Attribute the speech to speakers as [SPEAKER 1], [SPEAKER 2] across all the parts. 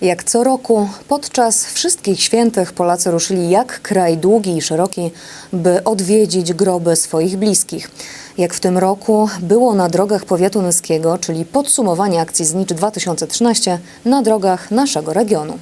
[SPEAKER 1] Jak co roku, podczas wszystkich świętych Polacy ruszyli jak kraj długi i szeroki, by odwiedzić groby swoich bliskich. Jak w tym roku było na drogach powiatu nyskiego, czyli podsumowanie akcji Znicz 2013 na drogach naszego regionu.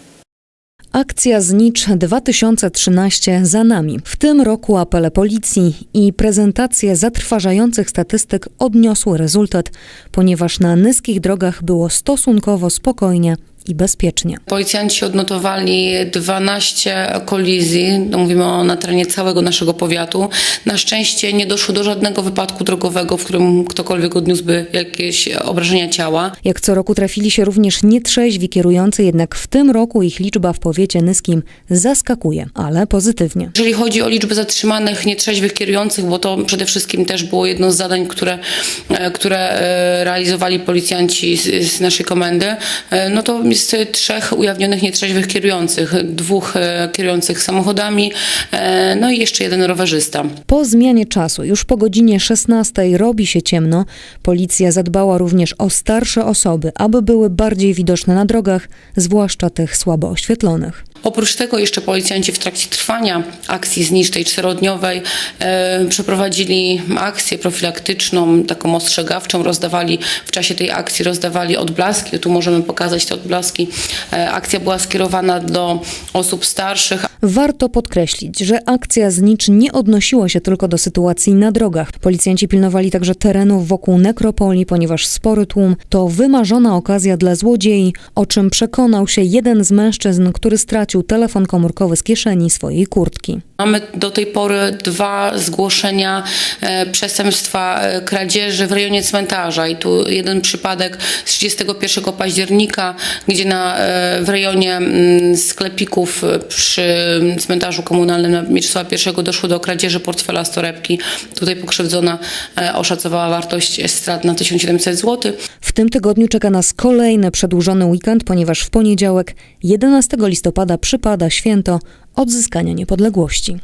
[SPEAKER 1] Akcja Znicz 2013 za nami. W tym roku apele policji i prezentacje zatrważających statystyk odniosły rezultat, ponieważ na nyskich drogach było stosunkowo spokojnie i bezpiecznie.
[SPEAKER 2] Policjanci odnotowali 12 kolizji, no mówimy o na terenie całego naszego powiatu. Na szczęście nie doszło do żadnego wypadku drogowego, w którym ktokolwiek odniósłby jakieś obrażenia ciała.
[SPEAKER 1] Jak co roku trafili się również nietrzeźwi kierujący, jednak w tym roku ich liczba w powiecie nyskim zaskakuje, ale pozytywnie.
[SPEAKER 2] Jeżeli chodzi o liczbę zatrzymanych nietrzeźwych kierujących, bo to przede wszystkim też było jedno z zadań, które, e, które e, realizowali policjanci z, z naszej komendy, e, no to jest trzech ujawnionych nietrzeźwych kierujących, dwóch e, kierujących samochodami, e, no i jeszcze jeden rowerzysta.
[SPEAKER 1] Po zmianie czasu, już po godzinie 16 robi się ciemno. Policja zadbała również o starsze osoby, aby były bardziej widoczne na drogach, zwłaszcza tych słabo oświetlonych.
[SPEAKER 2] Oprócz tego jeszcze policjanci w trakcie trwania akcji zniszcz tej czterodniowej e, przeprowadzili akcję profilaktyczną, taką ostrzegawczą, rozdawali w czasie tej akcji rozdawali odblaski, tu możemy pokazać te odblaski. E, akcja była skierowana do osób starszych,
[SPEAKER 1] Warto podkreślić, że akcja Znicz nie odnosiła się tylko do sytuacji na drogach. Policjanci pilnowali także terenów wokół nekropolii, ponieważ spory tłum to wymarzona okazja dla złodziei, o czym przekonał się jeden z mężczyzn, który stracił telefon komórkowy z kieszeni swojej kurtki.
[SPEAKER 2] Mamy do tej pory dwa zgłoszenia e, przestępstwa e, kradzieży w rejonie cmentarza i tu jeden przypadek z 31 października, gdzie na, e, w rejonie mm, sklepików przy cmentarzu komunalnym na Mieczysława I doszło do kradzieży portfela z torebki. Tutaj pokrzywdzona oszacowała wartość strat na 1700 zł.
[SPEAKER 1] W tym tygodniu czeka nas kolejny przedłużony weekend, ponieważ w poniedziałek 11 listopada przypada święto odzyskania niepodległości.